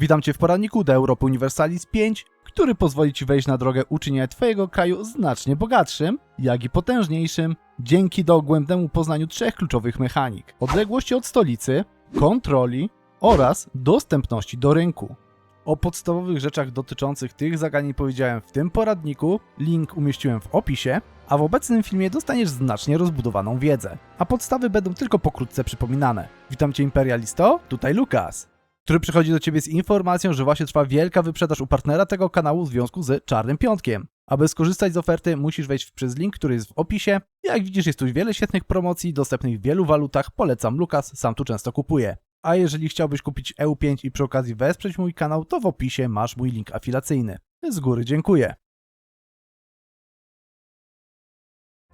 Witam Cię w poradniku do Europy Universalis 5, który pozwoli Ci wejść na drogę uczynienia Twojego kraju znacznie bogatszym, jak i potężniejszym, dzięki dogłębnemu poznaniu trzech kluczowych mechanik: odległości od stolicy, kontroli oraz dostępności do rynku. O podstawowych rzeczach dotyczących tych zagadnień powiedziałem w tym poradniku, link umieściłem w opisie, a w obecnym filmie dostaniesz znacznie rozbudowaną wiedzę, a podstawy będą tylko pokrótce przypominane. Witam Cię Imperialisto, tutaj Lukas, który przychodzi do Ciebie z informacją, że właśnie trwa wielka wyprzedaż u partnera tego kanału w związku z Czarnym Piątkiem. Aby skorzystać z oferty, musisz wejść przez link, który jest w opisie. Jak widzisz, jest tu wiele świetnych promocji, dostępnych w wielu walutach. Polecam Lukas, sam tu często kupuję. A jeżeli chciałbyś kupić EU5 i przy okazji wesprzeć mój kanał, to w opisie masz mój link afilacyjny. Z góry dziękuję.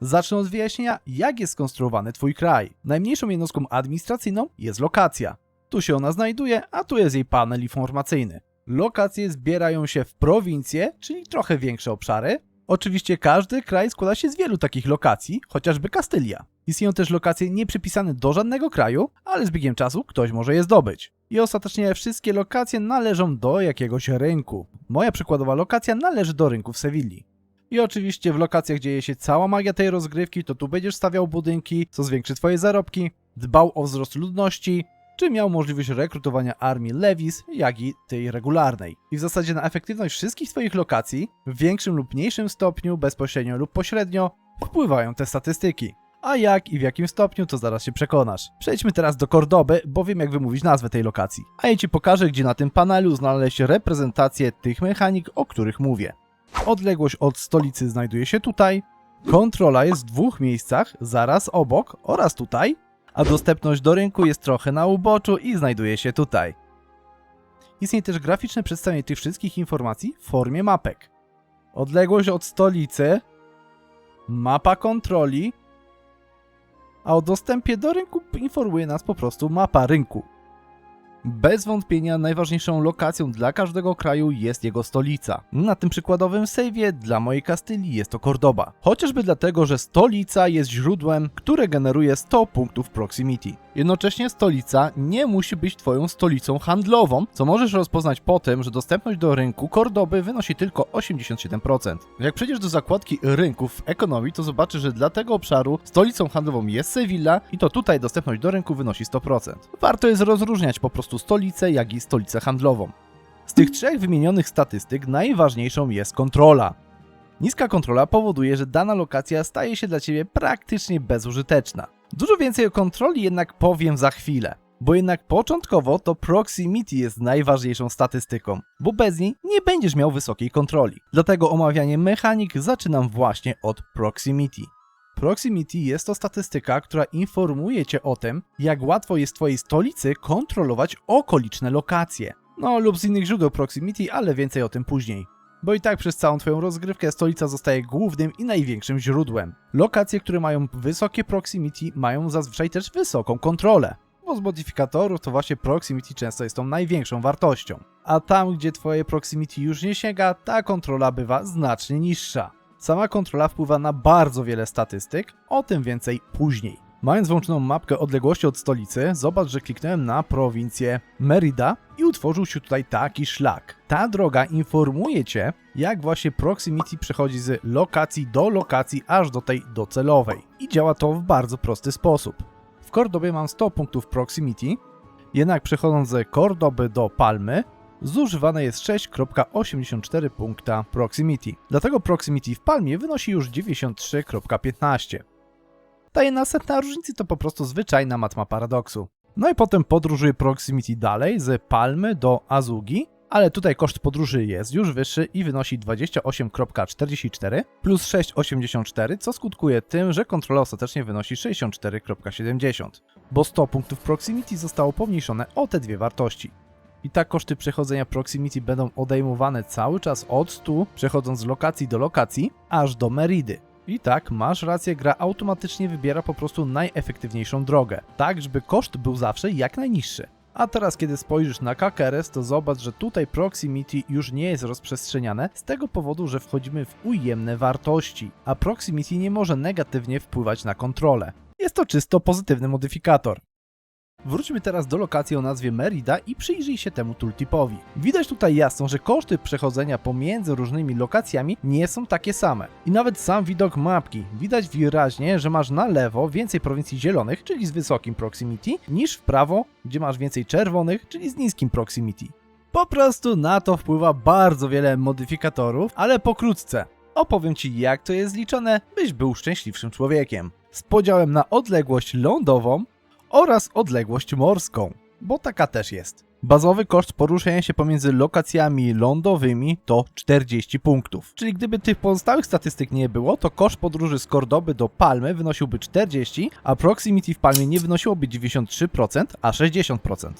Zacznę od wyjaśnienia, jak jest skonstruowany Twój kraj. Najmniejszą jednostką administracyjną jest lokacja. Tu się ona znajduje, a tu jest jej panel informacyjny. Lokacje zbierają się w prowincje, czyli trochę większe obszary. Oczywiście każdy kraj składa się z wielu takich lokacji, chociażby Kastylia. Istnieją też lokacje nieprzypisane do żadnego kraju, ale z biegiem czasu ktoś może je zdobyć. I ostatecznie wszystkie lokacje należą do jakiegoś rynku. Moja przykładowa lokacja należy do rynku w Sewilli. I oczywiście w lokacjach dzieje się cała magia tej rozgrywki, to tu będziesz stawiał budynki, co zwiększy twoje zarobki, dbał o wzrost ludności, czy miał możliwość rekrutowania armii Levis, jak i tej regularnej. I w zasadzie na efektywność wszystkich Twoich lokacji, w większym lub mniejszym stopniu, bezpośrednio lub pośrednio, wpływają te statystyki. A jak i w jakim stopniu, to zaraz się przekonasz. Przejdźmy teraz do Kordoby, bo wiem jak wymówić nazwę tej lokacji. A ja Ci pokażę, gdzie na tym panelu znaleźć reprezentację tych mechanik, o których mówię. Odległość od stolicy znajduje się tutaj, kontrola jest w dwóch miejscach, zaraz obok oraz tutaj, a dostępność do rynku jest trochę na uboczu i znajduje się tutaj. Istnieje też graficzne przedstawienie tych wszystkich informacji w formie mapek. Odległość od stolicy, mapa kontroli, a o dostępie do rynku informuje nas po prostu mapa rynku. Bez wątpienia najważniejszą lokacją dla każdego kraju jest jego stolica. Na tym przykładowym save'ie dla mojej Kastylii jest to Cordoba. Chociażby dlatego, że stolica jest źródłem, które generuje 100 punktów proximity. Jednocześnie stolica nie musi być twoją stolicą handlową, co możesz rozpoznać po tym, że dostępność do rynku Cordoby wynosi tylko 87%. Jak przejdziesz do zakładki rynków w ekonomii, to zobaczysz, że dla tego obszaru stolicą handlową jest Sevilla i to tutaj dostępność do rynku wynosi 100%. Warto jest rozróżniać po prostu stolicę, jak i stolicę handlową. Z tych trzech wymienionych statystyk najważniejszą jest kontrola. Niska kontrola powoduje, że dana lokacja staje się dla Ciebie praktycznie bezużyteczna. Dużo więcej o kontroli jednak powiem za chwilę, bo jednak początkowo to proximity jest najważniejszą statystyką, bo bez niej nie będziesz miał wysokiej kontroli. Dlatego omawianie mechanik zaczynam właśnie od proximity. Proximity jest to statystyka, która informuje Cię o tym, jak łatwo jest Twojej stolicy kontrolować okoliczne lokacje. No lub z innych źródeł proximity, ale więcej o tym później. Bo i tak przez całą Twoją rozgrywkę stolica zostaje głównym i największym źródłem. Lokacje, które mają wysokie proximity, mają zazwyczaj też wysoką kontrolę. Bo z modyfikatorów to właśnie proximity często jest tą największą wartością. A tam, gdzie Twoje proximity już nie sięga, ta kontrola bywa znacznie niższa. Sama kontrola wpływa na bardzo wiele statystyk, o tym więcej później. Mając włączoną mapkę odległości od stolicy, zobacz, że kliknąłem na prowincję Merida i utworzył się tutaj taki szlak. Ta droga informuje Cię, jak właśnie proximity przechodzi z lokacji do lokacji aż do tej docelowej. I działa to w bardzo prosty sposób. W Cordobie mam 100 punktów proximity, jednak przechodząc z Cordoby do Palmy, zużywane jest 6.84 punkta proximity. Dlatego proximity w Palmie wynosi już 93.15. Ta jedna setna różnicy to po prostu zwyczajna matma paradoksu. No i potem podróżuję proximity dalej z Palmy do Azugi, ale tutaj koszt podróży jest już wyższy i wynosi 28.44 plus 6.84, co skutkuje tym, że kontrola ostatecznie wynosi 64.70, bo 100 punktów proximity zostało pomniejszone o te dwie wartości. I tak koszty przechodzenia proximity będą odejmowane cały czas od 100, przechodząc z lokacji do lokacji, aż do Meridy. I tak, masz rację, gra automatycznie wybiera po prostu najefektywniejszą drogę, tak żeby koszt był zawsze jak najniższy. A teraz kiedy spojrzysz na Kakeres, to zobacz, że tutaj proximity już nie jest rozprzestrzeniane z tego powodu, że wchodzimy w ujemne wartości, a proximity nie może negatywnie wpływać na kontrolę. Jest to czysto pozytywny modyfikator. Wróćmy teraz do lokacji o nazwie Merida i przyjrzyj się temu tooltipowi. Widać tutaj jasno, że koszty przechodzenia pomiędzy różnymi lokacjami nie są takie same. I nawet sam widok mapki. Widać wyraźnie, że masz na lewo więcej prowincji zielonych, czyli z wysokim proximity, niż w prawo, gdzie masz więcej czerwonych, czyli z niskim proximity. Po prostu na to wpływa bardzo wiele modyfikatorów, ale pokrótce. Opowiem Ci, jak to jest zliczone, byś był szczęśliwszym człowiekiem. Z podziałem na odległość lądową oraz odległość morską, bo taka też jest. Bazowy koszt poruszania się pomiędzy lokacjami lądowymi to 40 punktów. Czyli gdyby tych pozostałych statystyk nie było, to koszt podróży z Kordoby do Palmy wynosiłby 40, a proximity w Palmie nie wynosiłoby 93%, a 60%.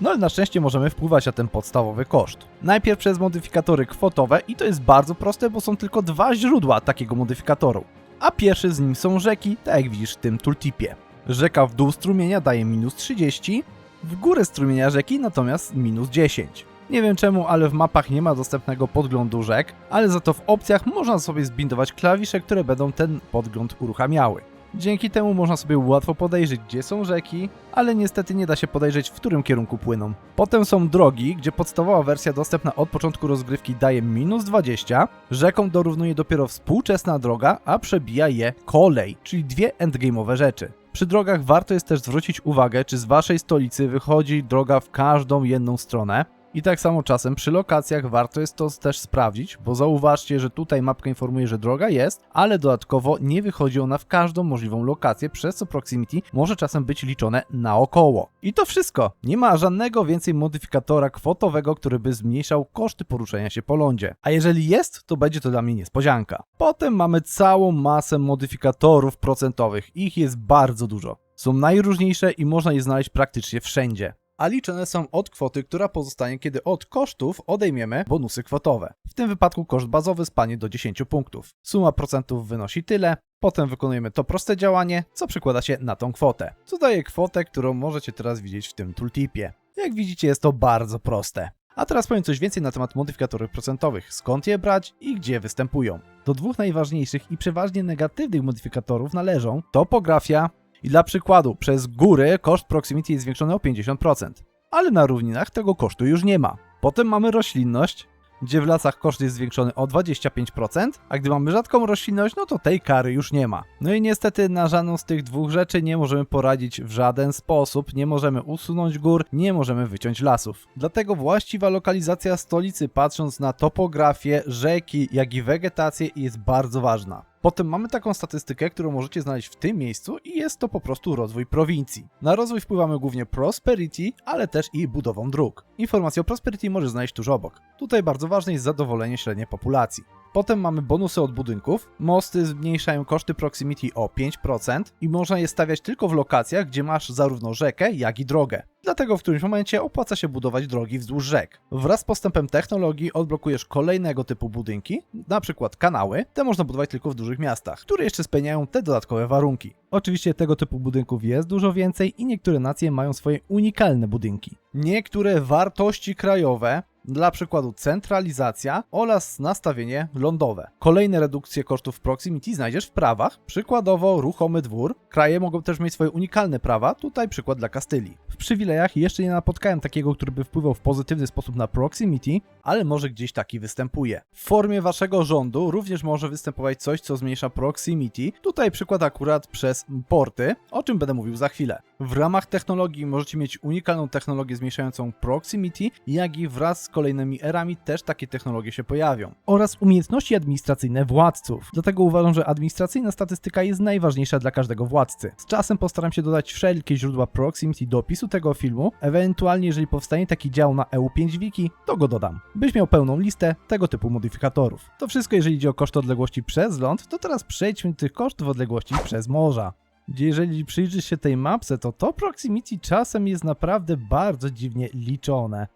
No ale na szczęście możemy wpływać na ten podstawowy koszt. Najpierw przez modyfikatory kwotowe i to jest bardzo proste, bo są tylko dwa źródła takiego modyfikatoru. A pierwszy z nim są rzeki, tak jak widzisz w tym tooltipie. Rzeka w dół strumienia daje minus 30, w górę strumienia rzeki natomiast minus 10. Nie wiem czemu, ale w mapach nie ma dostępnego podglądu rzek, ale za to w opcjach można sobie zbindować klawisze, które będą ten podgląd uruchamiały. Dzięki temu można sobie łatwo podejrzeć, gdzie są rzeki, ale niestety nie da się podejrzeć, w którym kierunku płyną. Potem są drogi, gdzie podstawowa wersja dostępna od początku rozgrywki daje minus 20, rzeką dorównuje dopiero współczesna droga, a przebija je kolej, czyli dwie endgame'owe rzeczy. Przy drogach warto jest też zwrócić uwagę, czy z waszej stolicy wychodzi droga w każdą jedną stronę. I tak samo czasem przy lokacjach warto jest to też sprawdzić, bo zauważcie, że tutaj mapka informuje, że droga jest, ale dodatkowo nie wychodzi ona w każdą możliwą lokację, przez co proximity może czasem być liczone naokoło. I to wszystko. Nie ma żadnego więcej modyfikatora kwotowego, który by zmniejszał koszty poruszania się po lądzie. A jeżeli jest, to będzie to dla mnie niespodzianka. Potem mamy całą masę modyfikatorów procentowych. Ich jest bardzo dużo. Są najróżniejsze i można je znaleźć praktycznie wszędzie a liczone są od kwoty, która pozostanie, kiedy od kosztów odejmiemy bonusy kwotowe. W tym wypadku koszt bazowy spadnie do 10 punktów. Suma procentów wynosi tyle, potem wykonujemy to proste działanie, co przekłada się na tą kwotę, co daje kwotę, którą możecie teraz widzieć w tym tooltipie. Jak widzicie jest to bardzo proste. A teraz powiem coś więcej na temat modyfikatorów procentowych, skąd je brać i gdzie występują. Do dwóch najważniejszych i przeważnie negatywnych modyfikatorów należą topografia i dla przykładu, przez góry koszt proximity jest zwiększony o 50%, ale na równinach tego kosztu już nie ma. Potem mamy roślinność, gdzie w lasach koszt jest zwiększony o 25%, a gdy mamy rzadką roślinność, no to tej kary już nie ma. No i niestety na żadną z tych dwóch rzeczy nie możemy poradzić w żaden sposób, nie możemy usunąć gór, nie możemy wyciąć lasów. Dlatego właściwa lokalizacja stolicy patrząc na topografię, rzeki, jak i wegetację jest bardzo ważna. Potem mamy taką statystykę, którą możecie znaleźć w tym miejscu i jest to po prostu rozwój prowincji. Na rozwój wpływamy głównie prosperity, ale też i budową dróg. Informacje o prosperity możesz znaleźć tuż obok. Tutaj bardzo ważne jest zadowolenie średniej populacji. Potem mamy bonusy od budynków. Mosty zmniejszają koszty proximity o 5% i można je stawiać tylko w lokacjach, gdzie masz zarówno rzekę, jak i drogę. Dlatego w którymś momencie opłaca się budować drogi wzdłuż rzek. Wraz z postępem technologii odblokujesz kolejnego typu budynki, na przykład kanały. Te można budować tylko w dużych miastach, które jeszcze spełniają te dodatkowe warunki. Oczywiście tego typu budynków jest dużo więcej i niektóre nacje mają swoje unikalne budynki. Niektóre wartości krajowe dla przykładu centralizacja oraz nastawienie lądowe. Kolejne redukcje kosztów proximity znajdziesz w prawach, przykładowo ruchomy dwór. Kraje mogą też mieć swoje unikalne prawa, tutaj przykład dla Kastylii. W przywilejach jeszcze nie napotkałem takiego, który by wpływał w pozytywny sposób na proximity, ale może gdzieś taki występuje. W formie waszego rządu również może występować coś, co zmniejsza proximity. Tutaj przykład akurat przez porty, o czym będę mówił za chwilę. W ramach technologii możecie mieć unikalną technologię zmniejszającą proximity, jak i wraz z kolejnymi erami też takie technologie się pojawią. Oraz umiejętności administracyjne władców. Dlatego uważam, że administracyjna statystyka jest najważniejsza dla każdego władcy. Z czasem postaram się dodać wszelkie źródła proximity do opisu tego filmu, ewentualnie jeżeli powstanie taki dział na EU5 Wiki, to go dodam, byś miał pełną listę tego typu modyfikatorów. To wszystko jeżeli idzie o koszty odległości przez ląd, to teraz przejdźmy do tych kosztów odległości przez morza jeżeli przyjrzysz się tej mapce, to to proximity czasem jest naprawdę bardzo dziwnie liczone.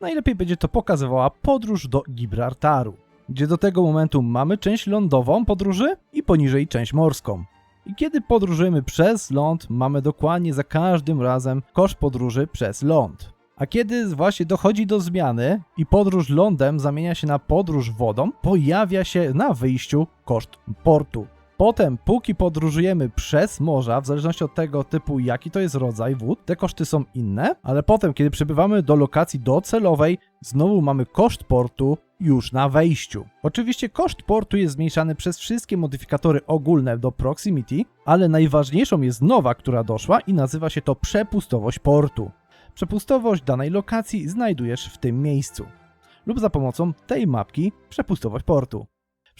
Najlepiej będzie to pokazywała podróż do Gibraltaru, gdzie do tego momentu mamy część lądową podróży i poniżej część morską. I kiedy podróżujemy przez ląd, mamy dokładnie za każdym razem koszt podróży przez ląd. A kiedy właśnie dochodzi do zmiany i podróż lądem zamienia się na podróż wodą, pojawia się na wyjściu koszt portu. Potem, póki podróżujemy przez morza, w zależności od tego typu, jaki to jest rodzaj wód, te koszty są inne, ale potem, kiedy przybywamy do lokacji docelowej, znowu mamy koszt portu już na wejściu. Oczywiście koszt portu jest zmniejszany przez wszystkie modyfikatory ogólne do proximity, ale najważniejszą jest nowa, która doszła i nazywa się to przepustowość portu. Przepustowość danej lokacji znajdujesz w tym miejscu lub za pomocą tej mapki przepustowość portu.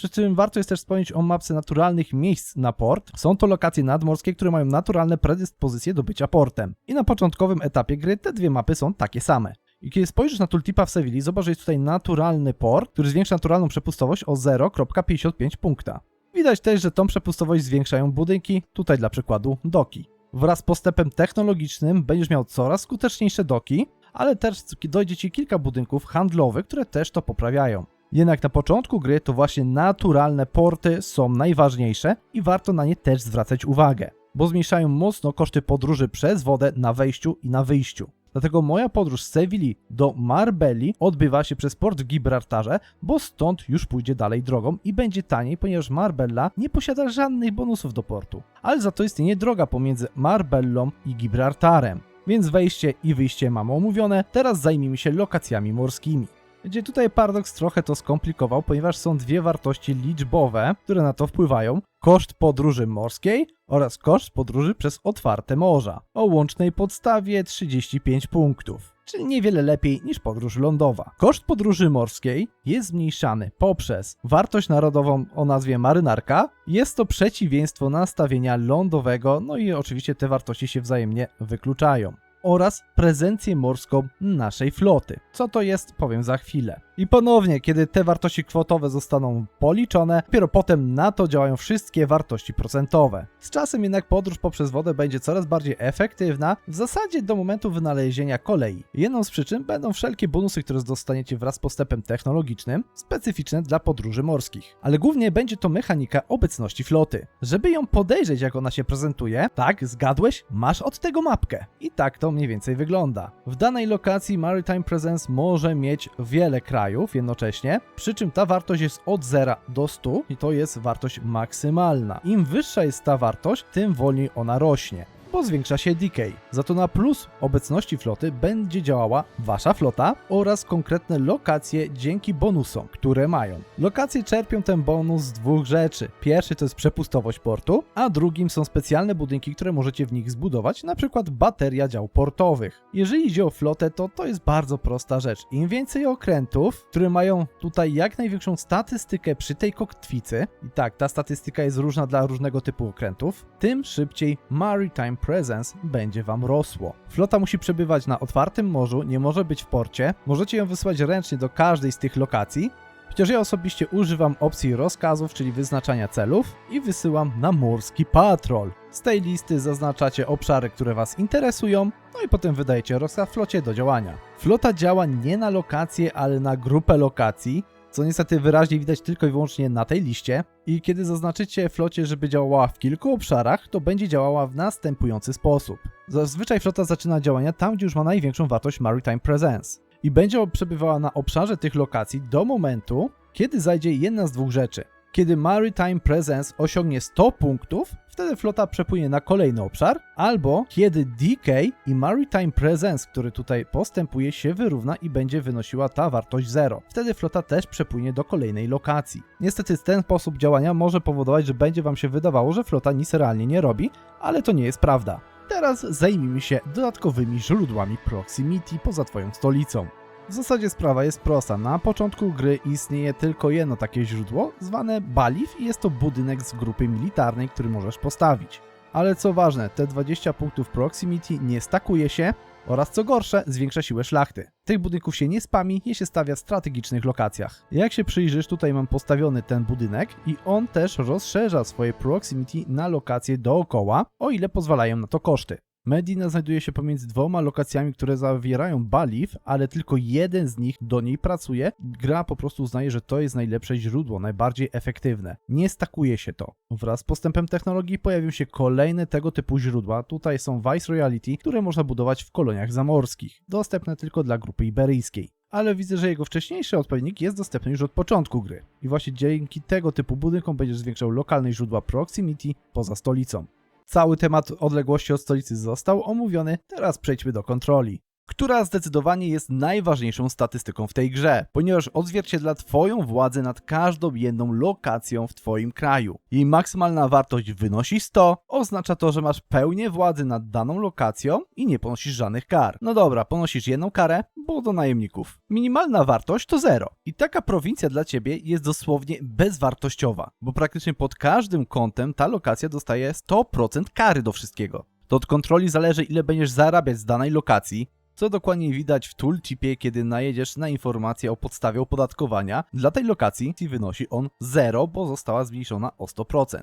Przy czym warto jest też wspomnieć o mapce naturalnych miejsc na port. Są to lokacje nadmorskie, które mają naturalne predyspozycje do bycia portem. I na początkowym etapie gry te dwie mapy są takie same. I kiedy spojrzysz na tooltipa w Sewilli, zobacz, że jest tutaj naturalny port, który zwiększa naturalną przepustowość o 0,55 punkta. Widać też, że tą przepustowość zwiększają budynki, tutaj dla przykładu doki. Wraz z postępem technologicznym będziesz miał coraz skuteczniejsze doki, ale też dojdzie ci kilka budynków handlowych, które też to poprawiają. Jednak na początku gry to właśnie naturalne porty są najważniejsze i warto na nie też zwracać uwagę, bo zmniejszają mocno koszty podróży przez wodę na wejściu i na wyjściu. Dlatego moja podróż z Sewilli do Marbelli odbywa się przez port w Gibraltarze, bo stąd już pójdzie dalej drogą i będzie taniej, ponieważ Marbella nie posiada żadnych bonusów do portu. Ale za to istnieje droga pomiędzy Marbellą i Gibraltarem. Więc wejście i wyjście mamy omówione, teraz zajmijmy się lokacjami morskimi. Gdzie tutaj Paradox trochę to skomplikował, ponieważ są dwie wartości liczbowe, które na to wpływają. Koszt podróży morskiej oraz koszt podróży przez otwarte morza. O łącznej podstawie 35 punktów, czyli niewiele lepiej niż podróż lądowa. Koszt podróży morskiej jest zmniejszany poprzez wartość narodową o nazwie marynarka. Jest to przeciwieństwo nastawienia lądowego, no i oczywiście te wartości się wzajemnie wykluczają oraz prezencję morską naszej floty. Co to jest, powiem za chwilę. I ponownie, kiedy te wartości kwotowe zostaną policzone, dopiero potem na to działają wszystkie wartości procentowe. Z czasem jednak podróż poprzez wodę będzie coraz bardziej efektywna, w zasadzie do momentu wynalezienia kolei. Jedną z przyczyn będą wszelkie bonusy, które dostaniecie wraz z postępem technologicznym, specyficzne dla podróży morskich. Ale głównie będzie to mechanika obecności floty. Żeby ją podejrzeć, jak ona się prezentuje, tak, zgadłeś, masz od tego mapkę. I tak to mniej więcej wygląda. W danej lokacji Maritime Presence może mieć wiele krajów jednocześnie, przy czym ta wartość jest od 0 do 100 i to jest wartość maksymalna. Im wyższa jest ta wartość, tym wolniej ona rośnie bo zwiększa się decay. Za to na plus obecności floty będzie działała wasza flota oraz konkretne lokacje dzięki bonusom, które mają. Lokacje czerpią ten bonus z dwóch rzeczy. Pierwszy to jest przepustowość portu, a drugim są specjalne budynki, które możecie w nich zbudować, na przykład bateria dział portowych. Jeżeli idzie o flotę, to to jest bardzo prosta rzecz. Im więcej okrętów, które mają tutaj jak największą statystykę przy tej koktwicy, i tak, ta statystyka jest różna dla różnego typu okrętów, tym szybciej Maritime Presence będzie wam rosło. Flota musi przebywać na otwartym morzu, nie może być w porcie. Możecie ją wysłać ręcznie do każdej z tych lokacji. Chociaż ja osobiście używam opcji rozkazów, czyli wyznaczania celów i wysyłam na morski patrol. Z tej listy zaznaczacie obszary, które Was interesują, no i potem wydajecie rozkaz flocie do działania. Flota działa nie na lokację, ale na grupę lokacji, co niestety wyraźnie widać tylko i wyłącznie na tej liście. I kiedy zaznaczycie flocie, żeby działała w kilku obszarach, to będzie działała w następujący sposób. Zazwyczaj flota zaczyna działania tam, gdzie już ma największą wartość Maritime Presence. I będzie przebywała na obszarze tych lokacji do momentu, kiedy zajdzie jedna z dwóch rzeczy. Kiedy Maritime Presence osiągnie 100 punktów, wtedy flota przepłynie na kolejny obszar, albo kiedy DK i Maritime Presence, który tutaj postępuje, się wyrówna i będzie wynosiła ta wartość 0. Wtedy flota też przepłynie do kolejnej lokacji. Niestety ten sposób działania może powodować, że będzie wam się wydawało, że flota nic realnie nie robi, ale to nie jest prawda. Teraz zajmijmy się dodatkowymi źródłami proximity poza twoją stolicą. W zasadzie sprawa jest prosta. Na początku gry istnieje tylko jedno takie źródło, zwane Balif i jest to budynek z grupy militarnej, który możesz postawić. Ale co ważne, te 20 punktów proximity nie stakuje się oraz co gorsze, zwiększa siłę szlachty. Tych budynków się nie spami, je się stawia w strategicznych lokacjach. Jak się przyjrzysz, tutaj mam postawiony ten budynek i on też rozszerza swoje proximity na lokacje dookoła, o ile pozwalają na to koszty. Medina znajduje się pomiędzy dwoma lokacjami, które zawierają Balif, ale tylko jeden z nich do niej pracuje. Gra po prostu uznaje, że to jest najlepsze źródło, najbardziej efektywne. Nie stakuje się to. Wraz z postępem technologii pojawią się kolejne tego typu źródła. Tutaj są Vice Royalty, które można budować w koloniach zamorskich, dostępne tylko dla grupy iberyjskiej. ale widzę, że jego wcześniejszy odpowiednik jest dostępny już od początku gry. I właśnie dzięki tego typu budynkom będziesz zwiększał lokalne źródła proximity poza stolicą. Cały temat odległości od stolicy został omówiony, teraz przejdźmy do kontroli która zdecydowanie jest najważniejszą statystyką w tej grze, ponieważ odzwierciedla Twoją władzę nad każdą jedną lokacją w Twoim kraju. Jej maksymalna wartość wynosi 100, oznacza to, że masz pełnię władzy nad daną lokacją i nie ponosisz żadnych kar. No dobra, ponosisz jedną karę, bo do najemników. Minimalna wartość to 0. I taka prowincja dla Ciebie jest dosłownie bezwartościowa, bo praktycznie pod każdym kątem ta lokacja dostaje 100% kary do wszystkiego. To od kontroli zależy ile będziesz zarabiać z danej lokacji, co dokładnie widać w tooltipie, kiedy najedziesz na informację o podstawie opodatkowania. Dla tej lokacji wynosi on 0, bo została zmniejszona o 100%.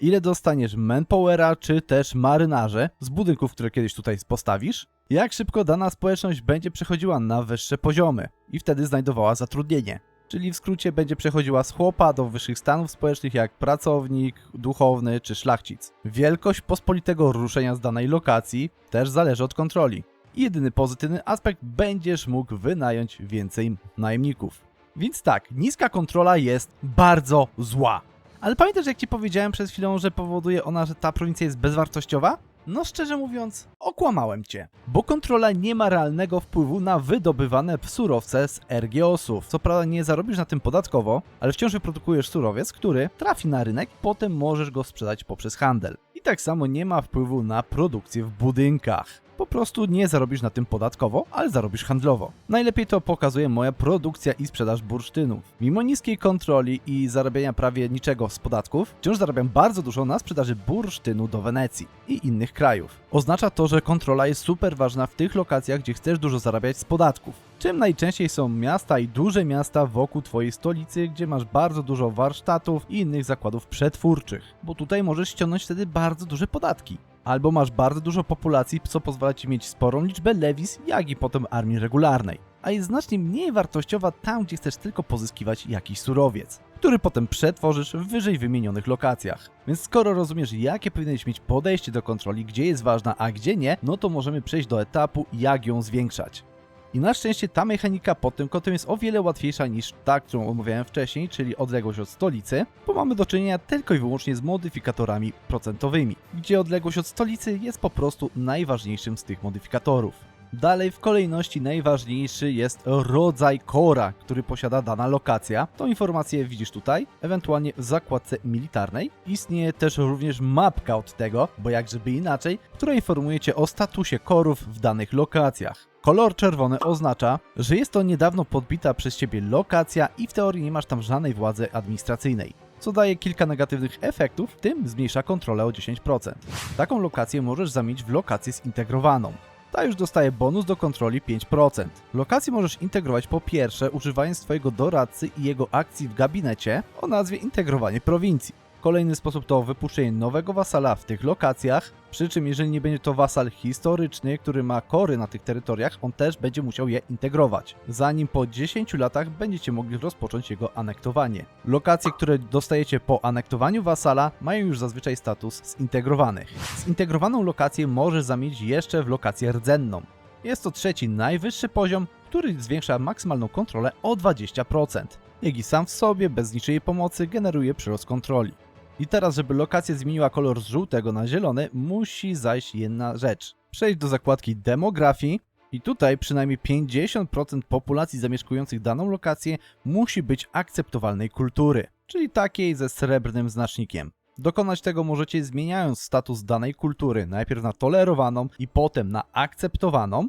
Ile dostaniesz manpowera czy też marynarze z budynków, które kiedyś tutaj postawisz? Jak szybko dana społeczność będzie przechodziła na wyższe poziomy i wtedy znajdowała zatrudnienie? Czyli w skrócie będzie przechodziła z chłopa do wyższych stanów społecznych jak pracownik, duchowny czy szlachcic. Wielkość pospolitego ruszenia z danej lokacji też zależy od kontroli jedyny pozytywny aspekt będziesz mógł wynająć więcej najemników. Więc tak, niska kontrola jest bardzo zła. Ale pamiętasz, jak ci powiedziałem przed chwilą, że powoduje ona, że ta prowincja jest bezwartościowa? No szczerze mówiąc, okłamałem cię, bo kontrola nie ma realnego wpływu na wydobywane surowce z RGOsów. Co prawda nie zarobisz na tym podatkowo, ale wciąż wyprodukujesz surowiec, który trafi na rynek, potem możesz go sprzedać poprzez handel. I tak samo nie ma wpływu na produkcję w budynkach. Po prostu nie zarobisz na tym podatkowo, ale zarobisz handlowo. Najlepiej to pokazuje moja produkcja i sprzedaż bursztynów. Mimo niskiej kontroli i zarabiania prawie niczego z podatków, wciąż zarabiam bardzo dużo na sprzedaży bursztynu do Wenecji i innych krajów. Oznacza to, że kontrola jest super ważna w tych lokacjach, gdzie chcesz dużo zarabiać z podatków. Czym najczęściej są miasta i duże miasta wokół Twojej stolicy, gdzie masz bardzo dużo warsztatów i innych zakładów przetwórczych, bo tutaj możesz ściągnąć wtedy bardzo duże podatki albo masz bardzo dużo populacji, co pozwala ci mieć sporą liczbę lewis, jak i potem armii regularnej. A jest znacznie mniej wartościowa tam, gdzie chcesz tylko pozyskiwać jakiś surowiec, który potem przetworzysz w wyżej wymienionych lokacjach. Więc skoro rozumiesz, jakie powinieneś mieć podejście do kontroli, gdzie jest ważna, a gdzie nie, no to możemy przejść do etapu, jak ją zwiększać. I na szczęście ta mechanika pod tym kątem jest o wiele łatwiejsza niż ta, którą omawiałem wcześniej, czyli odległość od stolicy, bo mamy do czynienia tylko i wyłącznie z modyfikatorami procentowymi, gdzie odległość od stolicy jest po prostu najważniejszym z tych modyfikatorów. Dalej w kolejności najważniejszy jest rodzaj kora, który posiada dana lokacja. Tą informację widzisz tutaj, ewentualnie w zakładce militarnej. Istnieje też również mapka od tego, bo jak żeby inaczej, która informuje Cię o statusie korów w danych lokacjach. Kolor czerwony oznacza, że jest to niedawno podbita przez Ciebie lokacja i w teorii nie masz tam żadnej władzy administracyjnej co daje kilka negatywnych efektów, w tym zmniejsza kontrolę o 10%. Taką lokację możesz zamienić w lokację zintegrowaną. Ta już dostaje bonus do kontroli 5%. Lokację możesz integrować po pierwsze używając swojego doradcy i jego akcji w gabinecie o nazwie integrowanie prowincji. Kolejny sposób to wypuszczenie nowego wasala w tych lokacjach, przy czym jeżeli nie będzie to wasal historyczny, który ma kory na tych terytoriach, on też będzie musiał je integrować, zanim po 10 latach będziecie mogli rozpocząć jego anektowanie. Lokacje, które dostajecie po anektowaniu wasala mają już zazwyczaj status zintegrowanych. Zintegrowaną lokację możesz zamienić jeszcze w lokację rdzenną. Jest to trzeci najwyższy poziom, który zwiększa maksymalną kontrolę o 20%, jak i sam w sobie, bez niczyjej pomocy, generuje przyrost kontroli. I teraz, żeby lokacja zmieniła kolor z żółtego na zielony, musi zajść jedna rzecz. Przejść do zakładki demografii i tutaj przynajmniej 50% populacji zamieszkujących daną lokację musi być akceptowalnej kultury, czyli takiej ze srebrnym znacznikiem. Dokonać tego możecie zmieniając status danej kultury, najpierw na tolerowaną i potem na akceptowaną,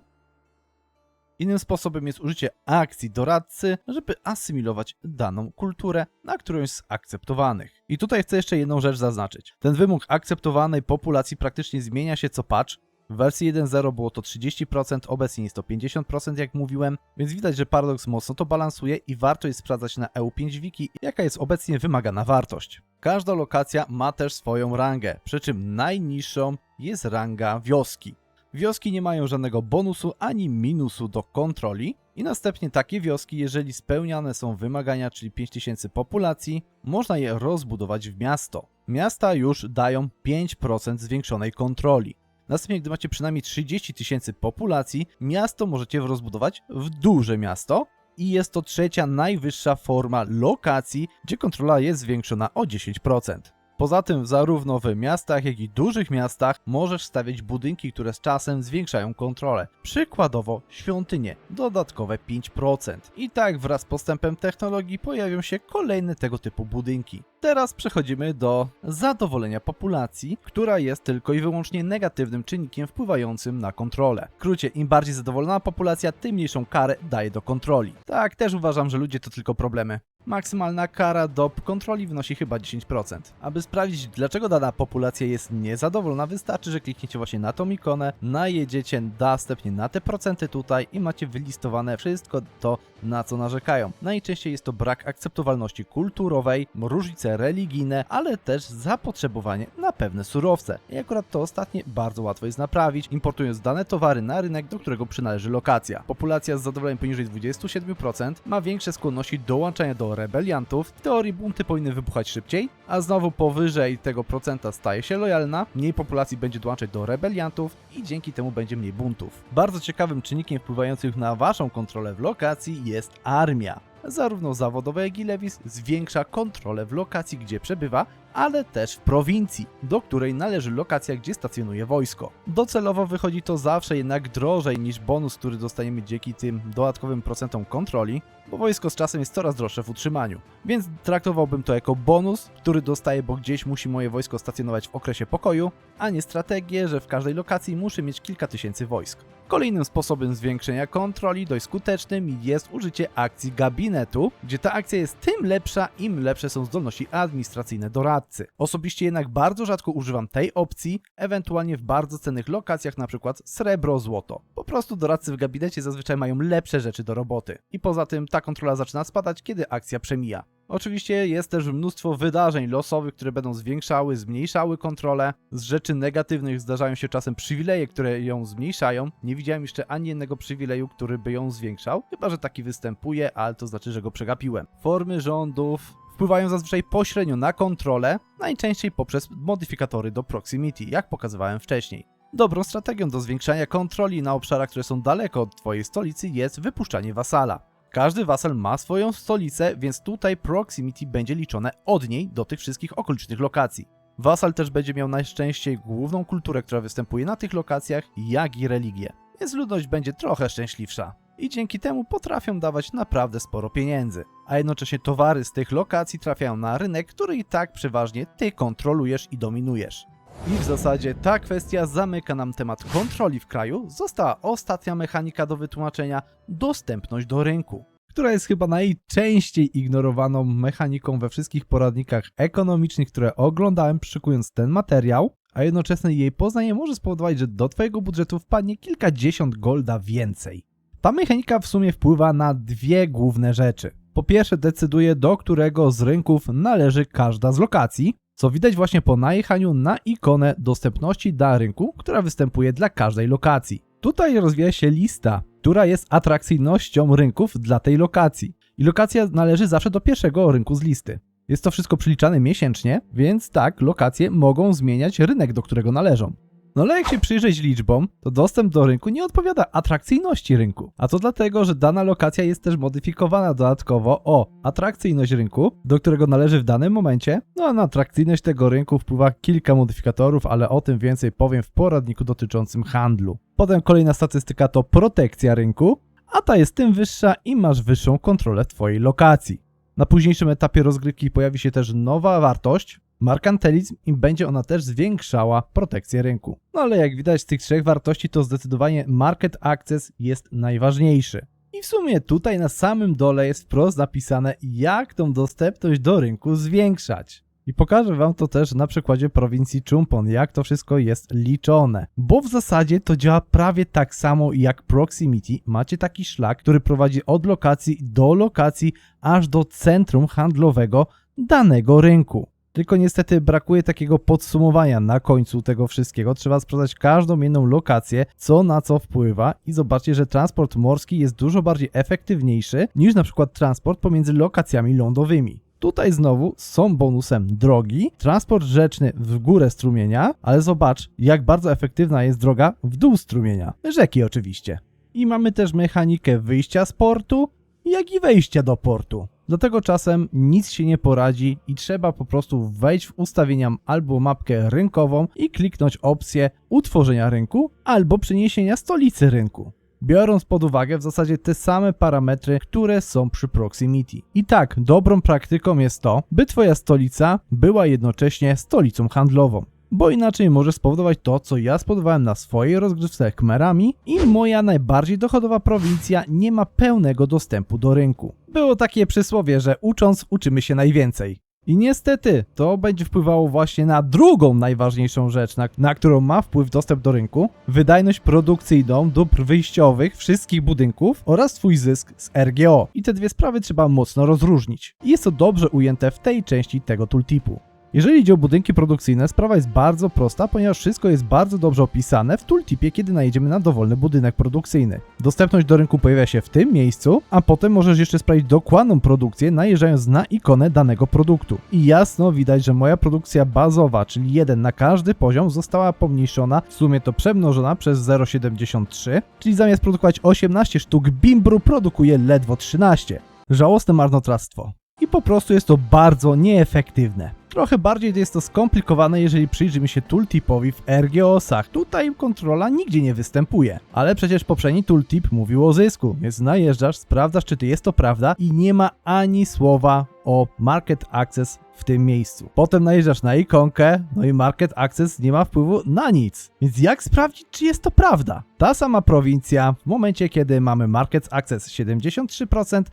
Innym sposobem jest użycie akcji doradcy, żeby asymilować daną kulturę na którąś z akceptowanych. I tutaj chcę jeszcze jedną rzecz zaznaczyć. Ten wymóg akceptowanej populacji praktycznie zmienia się co patch, w wersji 1.0 było to 30%, obecnie jest to 50%, jak mówiłem, więc widać, że Paradox mocno to balansuje i warto jest sprawdzać na EU5 Wiki, jaka jest obecnie wymagana wartość. Każda lokacja ma też swoją rangę, przy czym najniższą jest ranga wioski. Wioski nie mają żadnego bonusu ani minusu do kontroli i następnie takie wioski, jeżeli spełniane są wymagania, czyli 5000 populacji, można je rozbudować w miasto. Miasta już dają 5% zwiększonej kontroli. Następnie, gdy macie przynajmniej 30 tysięcy populacji, miasto możecie rozbudować w duże miasto i jest to trzecia najwyższa forma lokacji, gdzie kontrola jest zwiększona o 10%. Poza tym zarówno w miastach, jak i dużych miastach możesz stawiać budynki, które z czasem zwiększają kontrolę. Przykładowo świątynie, dodatkowe 5%. I tak wraz z postępem technologii pojawią się kolejne tego typu budynki. Teraz przechodzimy do zadowolenia populacji, która jest tylko i wyłącznie negatywnym czynnikiem wpływającym na kontrolę. W skrócie, im bardziej zadowolona populacja, tym mniejszą karę daje do kontroli. Tak, też uważam, że ludzie to tylko problemy. Maksymalna kara do kontroli wynosi chyba 10%. Aby sprawdzić, dlaczego dana populacja jest niezadowolona, wystarczy, że klikniecie właśnie na tą ikonę, najedziecie następnie na te procenty tutaj i macie wylistowane wszystko to, na co narzekają. Najczęściej jest to brak akceptowalności kulturowej, różnice religijne, ale też zapotrzebowanie na pewne surowce. I akurat to ostatnie bardzo łatwo jest naprawić, importując dane towary na rynek, do którego przynależy lokacja. Populacja z zadowoleniem poniżej 27% ma większe skłonności do dołączania do rebeliantów. W teorii bunty powinny wybuchać szybciej, a znowu powyżej tego procenta staje się lojalna, mniej populacji będzie dołączać do rebeliantów i dzięki temu będzie mniej buntów. Bardzo ciekawym czynnikiem wpływającym na waszą kontrolę w lokacji jest armia. Zarówno zawodowe, jak i Lewis zwiększa kontrolę w lokacji, gdzie przebywa, ale też w prowincji, do której należy lokacja, gdzie stacjonuje wojsko. Docelowo wychodzi to zawsze jednak drożej niż bonus, który dostajemy dzięki tym dodatkowym procentom kontroli, bo wojsko z czasem jest coraz droższe w utrzymaniu. Więc traktowałbym to jako bonus, który dostaję, bo gdzieś musi moje wojsko stacjonować w okresie pokoju, a nie strategię, że w każdej lokacji muszę mieć kilka tysięcy wojsk. Kolejnym sposobem zwiększenia kontroli, dość skutecznym, jest użycie akcji gabinetu, gdzie ta akcja jest tym lepsza, im lepsze są zdolności administracyjne doradcy. Osobiście jednak bardzo rzadko używam tej opcji, ewentualnie w bardzo cennych lokacjach, np. srebro, złoto. Po prostu doradcy w gabinecie zazwyczaj mają lepsze rzeczy do roboty. I poza tym ta kontrola zaczyna spadać, kiedy akcja przemija. Oczywiście jest też mnóstwo wydarzeń losowych, które będą zwiększały, zmniejszały kontrolę. Z rzeczy negatywnych zdarzają się czasem przywileje, które ją zmniejszają. Nie widziałem jeszcze ani jednego przywileju, który by ją zwiększał, chyba że taki występuje, ale to znaczy, że go przegapiłem. Formy rządów wpływają zazwyczaj pośrednio na kontrolę, najczęściej poprzez modyfikatory do proximity, jak pokazywałem wcześniej. Dobrą strategią do zwiększania kontroli na obszarach, które są daleko od Twojej stolicy jest wypuszczanie wasala. Każdy wasal ma swoją stolicę, więc tutaj proximity będzie liczone od niej do tych wszystkich okolicznych lokacji. Wasal też będzie miał najczęściej główną kulturę, która występuje na tych lokacjach, jak i religię, więc ludność będzie trochę szczęśliwsza. I dzięki temu potrafią dawać naprawdę sporo pieniędzy. A jednocześnie towary z tych lokacji trafiają na rynek, który i tak przeważnie ty kontrolujesz i dominujesz. I w zasadzie ta kwestia zamyka nam temat kontroli w kraju. Została ostatnia mechanika do wytłumaczenia dostępność do rynku, która jest chyba najczęściej ignorowaną mechaniką we wszystkich poradnikach ekonomicznych, które oglądałem przyszykując ten materiał, a jednocześnie jej poznanie może spowodować, że do Twojego budżetu wpadnie kilkadziesiąt golda więcej. Ta mechanika w sumie wpływa na dwie główne rzeczy. Po pierwsze decyduje do którego z rynków należy każda z lokacji, co widać właśnie po najechaniu na ikonę dostępności dla rynku, która występuje dla każdej lokacji. Tutaj rozwija się lista, która jest atrakcyjnością rynków dla tej lokacji. I lokacja należy zawsze do pierwszego rynku z listy. Jest to wszystko przeliczane miesięcznie, więc tak, lokacje mogą zmieniać rynek, do którego należą. No ale jak się przyjrzeć liczbom, to dostęp do rynku nie odpowiada atrakcyjności rynku. A to dlatego, że dana lokacja jest też modyfikowana dodatkowo o atrakcyjność rynku, do którego należy w danym momencie. No a na atrakcyjność tego rynku wpływa kilka modyfikatorów, ale o tym więcej powiem w poradniku dotyczącym handlu. Potem kolejna statystyka to protekcja rynku, a ta jest tym wyższa i masz wyższą kontrolę twojej lokacji. Na późniejszym etapie rozgrywki pojawi się też nowa wartość, Markantelizm i będzie ona też zwiększała protekcję rynku. No ale jak widać z tych trzech wartości to zdecydowanie Market Access jest najważniejszy. I w sumie tutaj na samym dole jest wprost napisane jak tą dostępność do rynku zwiększać. I pokażę wam to też na przykładzie prowincji Chumpon, jak to wszystko jest liczone. Bo w zasadzie to działa prawie tak samo jak Proximity. Macie taki szlak, który prowadzi od lokacji do lokacji, aż do centrum handlowego danego rynku. Tylko niestety brakuje takiego podsumowania na końcu tego wszystkiego. Trzeba sprawdzać każdą jedną lokację, co na co wpływa i zobaczcie, że transport morski jest dużo bardziej efektywniejszy niż na przykład transport pomiędzy lokacjami lądowymi. Tutaj znowu są bonusem drogi, transport rzeczny w górę strumienia, ale zobacz, jak bardzo efektywna jest droga w dół strumienia. Rzeki oczywiście. I mamy też mechanikę wyjścia z portu jak i wejścia do portu. Dlatego czasem nic się nie poradzi i trzeba po prostu wejść w ustawienia albo mapkę rynkową i kliknąć opcję utworzenia rynku albo przeniesienia stolicy rynku. Biorąc pod uwagę w zasadzie te same parametry, które są przy Proximity. I tak, dobrą praktyką jest to, by Twoja stolica była jednocześnie stolicą handlową bo inaczej może spowodować to, co ja spowodowałem na swojej rozgrywce Khmerami i moja najbardziej dochodowa prowincja nie ma pełnego dostępu do rynku. Było takie przysłowie, że ucząc uczymy się najwięcej. I niestety to będzie wpływało właśnie na drugą najważniejszą rzecz, na, na którą ma wpływ dostęp do rynku, wydajność produkcyjną dóbr wyjściowych wszystkich budynków oraz twój zysk z RGO. I te dwie sprawy trzeba mocno rozróżnić. Jest to dobrze ujęte w tej części tego tooltipu. Jeżeli idzie o budynki produkcyjne, sprawa jest bardzo prosta, ponieważ wszystko jest bardzo dobrze opisane w tooltipie, kiedy najedziemy na dowolny budynek produkcyjny. Dostępność do rynku pojawia się w tym miejscu, a potem możesz jeszcze sprawdzić dokładną produkcję, najeżdżając na ikonę danego produktu. I jasno widać, że moja produkcja bazowa, czyli 1 na każdy poziom, została pomniejszona, w sumie to przemnożona przez 0,73, czyli zamiast produkować 18 sztuk, Bimbru produkuje ledwo 13. Żałosne marnotrawstwo. Po prostu jest to bardzo nieefektywne. Trochę bardziej jest to skomplikowane, jeżeli przyjrzymy się tooltipowi w RGOS-ach. Tutaj kontrola nigdzie nie występuje. Ale przecież poprzedni tooltip mówił o zysku, więc najeżdżasz, sprawdzasz, czy to jest to prawda i nie ma ani słowa o Market Access w tym miejscu. Potem najeżdżasz na ikonkę, no i Market Access nie ma wpływu na nic. Więc jak sprawdzić, czy jest to prawda? Ta sama prowincja w momencie, kiedy mamy Market Access 73%,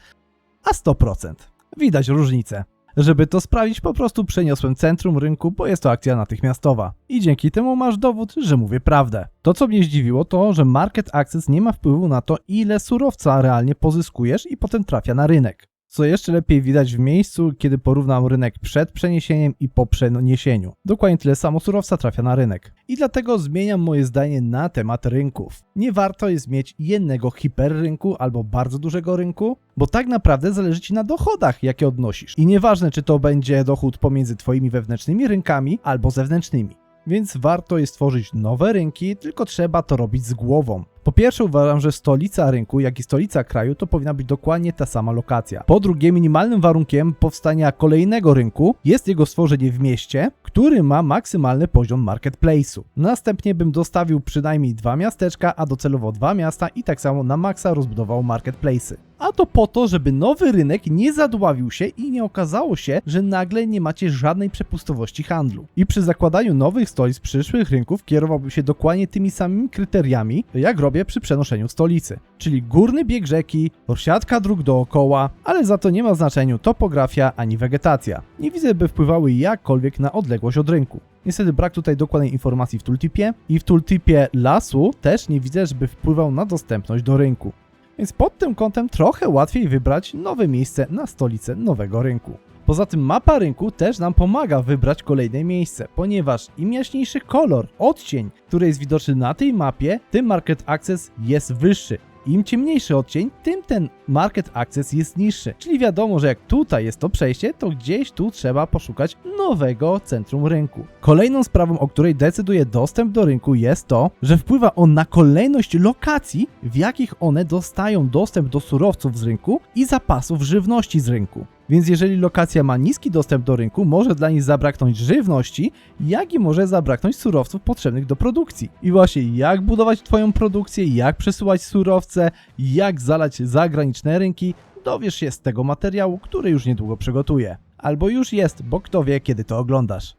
a 100%. Widać różnicę. Żeby to sprawdzić, po prostu przeniosłem centrum rynku, bo jest to akcja natychmiastowa. I dzięki temu masz dowód, że mówię prawdę. To, co mnie zdziwiło, to, że Market Access nie ma wpływu na to, ile surowca realnie pozyskujesz i potem trafia na rynek. Co jeszcze lepiej widać w miejscu, kiedy porównam rynek przed przeniesieniem i po przeniesieniu. Dokładnie tyle samo surowca trafia na rynek. I dlatego zmieniam moje zdanie na temat rynków. Nie warto jest mieć jednego hiperrynku albo bardzo dużego rynku, bo tak naprawdę zależy ci na dochodach, jakie odnosisz. I nieważne, czy to będzie dochód pomiędzy twoimi wewnętrznymi rynkami albo zewnętrznymi. Więc warto jest tworzyć nowe rynki, tylko trzeba to robić z głową. Po pierwsze uważam, że stolica rynku, jak i stolica kraju to powinna być dokładnie ta sama lokacja. Po drugie, minimalnym warunkiem powstania kolejnego rynku jest jego stworzenie w mieście, który ma maksymalny poziom marketplace'u. Następnie bym dostawił przynajmniej dwa miasteczka, a docelowo dwa miasta i tak samo na maksa rozbudował marketplace'y. A to po to, żeby nowy rynek nie zadławił się i nie okazało się, że nagle nie macie żadnej przepustowości handlu. I przy zakładaniu nowych stolic przyszłych rynków kierowałbym się dokładnie tymi samymi kryteriami, jak robię przy przenoszeniu stolicy. Czyli górny bieg rzeki, siatka dróg dookoła, ale za to nie ma znaczenia topografia ani wegetacja. Nie widzę, by wpływały jakkolwiek na odległość od rynku. Niestety brak tutaj dokładnej informacji w tooltipie i w tooltipie lasu też nie widzę, żeby wpływał na dostępność do rynku. Więc pod tym kątem trochę łatwiej wybrać nowe miejsce na stolicę nowego rynku. Poza tym mapa rynku też nam pomaga wybrać kolejne miejsce, ponieważ im jaśniejszy kolor, odcień, który jest widoczny na tej mapie, tym market access jest wyższy. Im ciemniejszy odcień, tym ten market access jest niższy. Czyli wiadomo, że jak tutaj jest to przejście, to gdzieś tu trzeba poszukać nowego centrum rynku. Kolejną sprawą, o której decyduje dostęp do rynku jest to, że wpływa on na kolejność lokacji, w jakich one dostają dostęp do surowców z rynku i zapasów żywności z rynku. Więc jeżeli lokacja ma niski dostęp do rynku, może dla nich zabraknąć żywności, jak i może zabraknąć surowców potrzebnych do produkcji. I właśnie jak budować Twoją produkcję, jak przesyłać surowce, jak zalać zagraniczne rynki, dowiesz się z tego materiału, który już niedługo przygotuję. Albo już jest, bo kto wie kiedy to oglądasz.